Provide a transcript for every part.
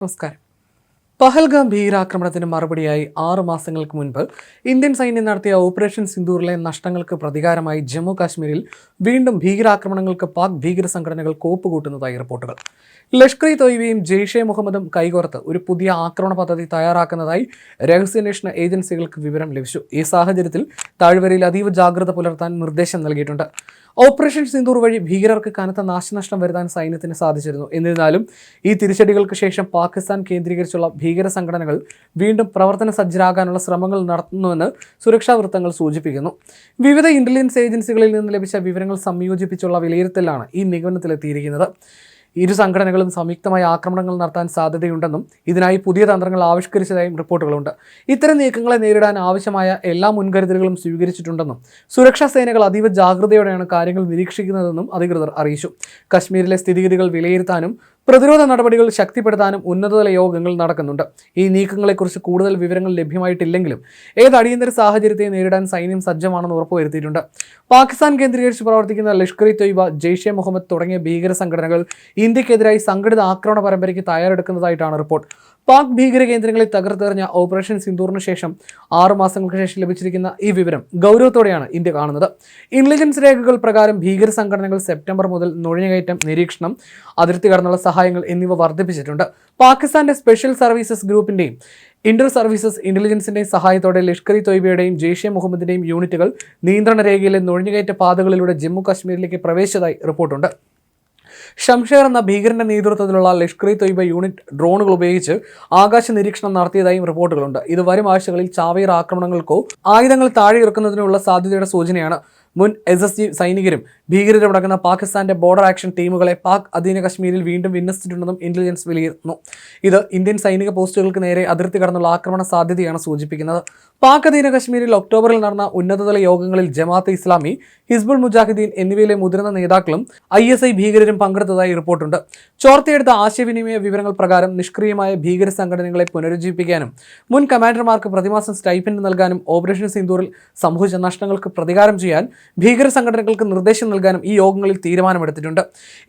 നമസ്കാരം. പഹൽഗാം ഭീകരാക്രമണത്തിന് മറുപടിയായി ആറു മാസങ്ങൾക്ക് മുൻപ് ഇന്ത്യൻ സൈന്യം നടത്തിയ ഓപ്പറേഷൻ സിന്ദൂറിലെ നഷ്ടങ്ങൾക്ക് പ്രതികാരമായി ജമ്മു കാശ്മീരിൽ വീണ്ടും ഭീകരാക്രമണങ്ങൾക്ക് പാക് ഭീകര സംഘടനകൾ കോപ്പുകൂട്ടുന്നതായി റിപ്പോർട്ടുകൾ. ലഷ്കർ ഇ തൊയ്ബയും ജെയ്ഷെ മുഹമ്മദും കൈകോർത്ത് ഒരു പുതിയ ആക്രമണ പദ്ധതി തയ്യാറാക്കുന്നതായി രഹസ്യാന്വേഷണ ഏജൻസികൾക്ക് വിവരം ലഭിച്ചു. ഈ സാഹചര്യത്തിൽ താഴ്വരയിൽ അതീവ ജാഗ്രത പുലർത്താൻ നിർദ്ദേശം നൽകിയിട്ടുണ്ട്. ഓപ്പറേഷൻ സിന്ദൂർ വഴി ഭീകരർക്ക് കനത്ത നാശനഷ്ടം വരുത്താൻ സൈന്യത്തിന് സാധിച്ചിരുന്നു. എന്നിരുന്നാലും ഈ തിരിച്ചടികൾക്ക് ശേഷം പാകിസ്ഥാൻ കേന്ദ്രീകരിച്ചുള്ള ഭീകര സംഘടനകൾ വീണ്ടും പ്രവർത്തന സജ്ജരാകാനുള്ള ശ്രമങ്ങൾ നടത്തുന്നുവെന്ന് സുരക്ഷാ വൃത്തങ്ങൾ സൂചിപ്പിക്കുന്നു. വിവിധ ഇന്റലിജൻസ് ഏജൻസികളിൽ നിന്ന് ലഭിച്ച വിവരങ്ങൾ സംയോജിപ്പിച്ചുള്ള വിലയിരുത്തലാണ് ഈ നിഗമനത്തിലെത്തിയിരിക്കുന്നത്. ഇരു സംഘടനകളും സംയുക്തമായി ആക്രമണങ്ങൾ നടത്താൻ സാധ്യതയുണ്ടെന്നും ഇതിനായി പുതിയ തന്ത്രങ്ങൾ ആവിഷ്കരിച്ചതായും റിപ്പോർട്ടുകളുണ്ട്. ഇത്തരം നീക്കങ്ങളെ നേരിടാൻ ആവശ്യമായ എല്ലാ മുൻകരുതലുകളും സ്വീകരിച്ചിട്ടുണ്ടെന്നും സുരക്ഷാ സേനകൾ അതീവ ജാഗ്രതയോടെയാണ് കാര്യങ്ങൾ നിരീക്ഷിക്കുന്നതെന്നും അധികൃതർ അറിയിച്ചു. കശ്മീരിലെ സ്ഥിതിഗതികൾ വിലയിരുത്താനും പ്രതിരോധ നടപടികൾ ശക്തിപ്പെടുത്താനും ഉന്നതതല യോഗങ്ങൾ നടക്കുന്നുണ്ട്. ഈ നീക്കങ്ങളെക്കുറിച്ച് കൂടുതൽ വിവരങ്ങൾ ലഭ്യമായിട്ടില്ലെങ്കിലും ഏത് അടിയന്തര സാഹചര്യത്തെ നേരിടാൻ സൈന്യം സജ്ജമാണെന്ന് ഉറപ്പുവരുത്തിയിട്ടുണ്ട്. പാകിസ്ഥാൻ കേന്ദ്രീകരിച്ച് പ്രവർത്തിക്കുന്ന ലഷ്കർ ഇ തൊയ്ബ ജെയ്ഷെ മുഹമ്മദ് തുടങ്ങിയ ഭീകര സംഘടനകൾ ഇന്ത്യക്കെതിരായി സംഘടിത ആക്രമണ പരമ്പരയ്ക്ക് തയ്യാറെടുക്കുന്നതായിട്ടാണ് റിപ്പോർട്ട്. പാക് ഭീകര കേന്ദ്രങ്ങളെ തകർത്തെറിഞ്ഞ ഓപ്പറേഷൻ സിന്ദൂറിന് ശേഷം ആറു മാസങ്ങൾക്ക് ശേഷം ലഭിച്ചിരിക്കുന്ന ഈ വിവരം ഗൗരവത്തോടെയാണ് ഇന്ത്യ കാണുന്നത്. ഇന്റലിജൻസ് രേഖകൾ പ്രകാരം ഭീകര സംഘടനകൾ സെപ്റ്റംബർ മുതൽ നുഴഞ്ഞുകയറ്റം നിരീക്ഷണം അതിർത്തി കടന്നുള്ള സഹായങ്ങൾ എന്നിവ വർദ്ധിപ്പിച്ചിട്ടുണ്ട്. പാകിസ്ഥാന്റെ സ്പെഷ്യൽ സർവീസസ് ഗ്രൂപ്പിന്റെയും ഇന്റർ സർവീസസ് ഇന്റലിജൻസിന്റെയും സഹായത്തോടെ ലഷ്കർ ഇ തൊയ്ബയുടെയും ജെയ്ഷെ മുഹമ്മദിന്റെയും യൂണിറ്റുകൾ നിയന്ത്രണ രേഖയിലെ നുഴഞ്ഞുകയറ്റ പാതകളിലൂടെ ജമ്മു കാശ്മീരിലേക്ക് പ്രവേശിച്ചതായി റിപ്പോർട്ടുണ്ട്. ഷംഷേർ എന്ന ഭീകരന്റെ നേതൃത്വത്തിലുള്ള ലഷ്കർ ഇ തൊയ്ബ യൂണിറ്റ് ഡ്രോണുകൾ ഉപയോഗിച്ച് ആകാശ നിരീക്ഷണം നടത്തിയതായും റിപ്പോർട്ടുകളുണ്ട്. ഇത് വരും ആഴ്ചകളിൽ ചാവേർ ആക്രമണങ്ങൾക്കോ ആയുധങ്ങൾ താഴെ ഇറക്കുന്നതിനുള്ള സാധ്യതയുടെ സൂചനയാണ് മുൻ എസ് എസ് ജി സൈനികരും ഭീകരരടങ്ങുന്ന പാകിസ്ഥാന്റെ ബോർഡർ ആക്ഷൻ ടീമുകളെ പാക് അധീന കശ്മീരിൽ വീണ്ടും വിന്യസിച്ചിട്ടുണ്ടെന്നും ഇന്റലിജൻസ് വിലയിരുത്തുന്നു. ഇത് ഇന്ത്യൻ സൈനിക പോസ്റ്റുകൾക്ക് നേരെ അതിർത്തി കടന്നുള്ള ആക്രമണ സാധ്യതയാണ് സൂചിപ്പിക്കുന്നത്. പാക് അധീന കശ്മീരിൽ ഒക്ടോബറിൽ നടന്ന ഉന്നതതല യോഗങ്ങളിൽ ജമാഅത്ത് ഇസ്ലാമി ഹിസ്ബുൾ മുജാഹിദ്ദീൻ എന്നിവയിലെ മുതിർന്ന നേതാക്കളും ഐ എസ് ഐ ഭീകരരും പങ്കെടുത്തതായി റിപ്പോർട്ടുണ്ട്. ചോർത്തിയെടുത്ത ആശയവിനിമയ വിവരങ്ങൾ പ്രകാരം നിഷ്ക്രിയമായ ഭീകര സംഘടനകളെ പുനരുജ്ജീവിപ്പിക്കാനും മുൻ കമാൻഡർമാർക്ക് പ്രതിമാസം സ്റ്റൈപ്പൻഡ് നൽകാനും ഓപ്പറേഷൻ സിന്ദൂറിൽ സംഭവിച്ച നഷ്ടങ്ങൾക്ക് പ്രതികാരം ചെയ്യാൻ ഭീകര സംഘടനകൾക്ക് നിർദ്ദേശം നൽകാനും ഈ യോഗങ്ങളിൽ തീരുമാനമെടുത്തിട്ടുണ്ട്.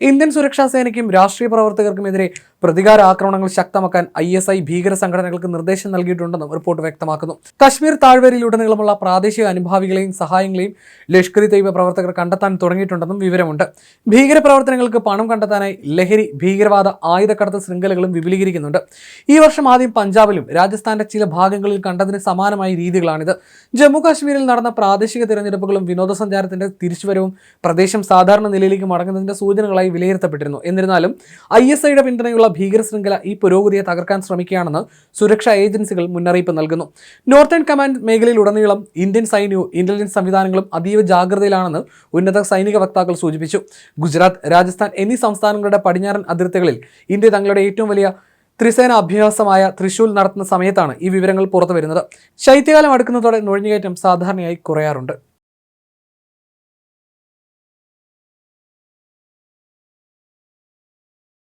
ഇന്ത്യൻ സുരക്ഷാ സേനയ്ക്കും രാഷ്ട്രീയ പ്രവർത്തകർക്കുമെതിരെ പ്രതികാര ആക്രമണങ്ങൾ ശക്തമാക്കാൻ ഐ എസ് ഐ ഭീകര സംഘടനകൾക്ക് നിർദ്ദേശം നൽകിയിട്ടുണ്ടെന്നും റിപ്പോർട്ട് വ്യക്തമാക്കുന്നു. കശ്മീർ താഴ്വരയിലുടനീളമുള്ള പ്രാദേശിക അനുഭാവികളെയും സഹായങ്ങളെയും ലഷ്കർ ദൈവ പ്രവർത്തകർ കണ്ടെത്താൻ തുടങ്ങിയിട്ടുണ്ടെന്നും വിവരമുണ്ട്. ഭീകര പ്രവർത്തനങ്ങൾക്ക് പണം കണ്ടെത്താനായി ലഹരി ഭീകരവാദ ആയുധക്കടത്ത് ശൃംഖലകളും വിപുലീകരിക്കുന്നുണ്ട്. ഈ വർഷം ആദ്യം പഞ്ചാബിലും രാജസ്ഥാന്റെ ചില ഭാഗങ്ങളിൽ കണ്ടതിന് സമാനമായ രീതികളാണിത്. ജമ്മു കാശ്മീരിൽ നടന്ന പ്രാദേശിക തിരഞ്ഞെടുപ്പുകളും വിനോദസഞ്ചാരത്തിന്റെ തിരിച്ചുവരവും പ്രദേശം സാധാരണ നിലയിലേക്ക് മടങ്ങുന്നതിന്റെ സൂചനകളായി വിലയിരുത്തപ്പെട്ടിരുന്നു. എന്നിരുന്നാലും ഐ എസ് ഐയുടെ പിന്തുണയുള്ള ഭീകര ശൃംഖല ഈ പുരോഗതിയെ തകർക്കാൻ ശ്രമിക്കുകയാണെന്ന് സുരക്ഷാ ഏജൻസികൾ മുന്നറിയിപ്പ് നൽകുന്നു. നോർത്തേൺ കമാൻഡ് മേഖലയിലുടനീളം ഇന്ത്യൻ സൈന്യവും ഇന്റലിജൻസ് സംവിധാനങ്ങളും അതീവ ജാഗ്രതയിലാണെന്ന് ഉന്നത സൈനിക വക്താക്കൾ സൂചിപ്പിച്ചു. ഗുജറാത്ത് രാജസ്ഥാൻ എന്നീ സംസ്ഥാനങ്ങളുടെ പടിഞ്ഞാറൻ അതിർത്തികളിൽ ഇന്ത്യ തങ്ങളുടെ ഏറ്റവും വലിയ ത്രിസേന അഭ്യാസമായ തൃശൂൽ നടത്തുന്ന സമയത്താണ് ഈ വിവരങ്ങൾ പുറത്തു വരുന്നത് ശൈത്യകാലം അടുക്കുന്നതോടെ നുഴഞ്ഞുകയറ്റം സാധാരണയായി കുറയാറുണ്ട്.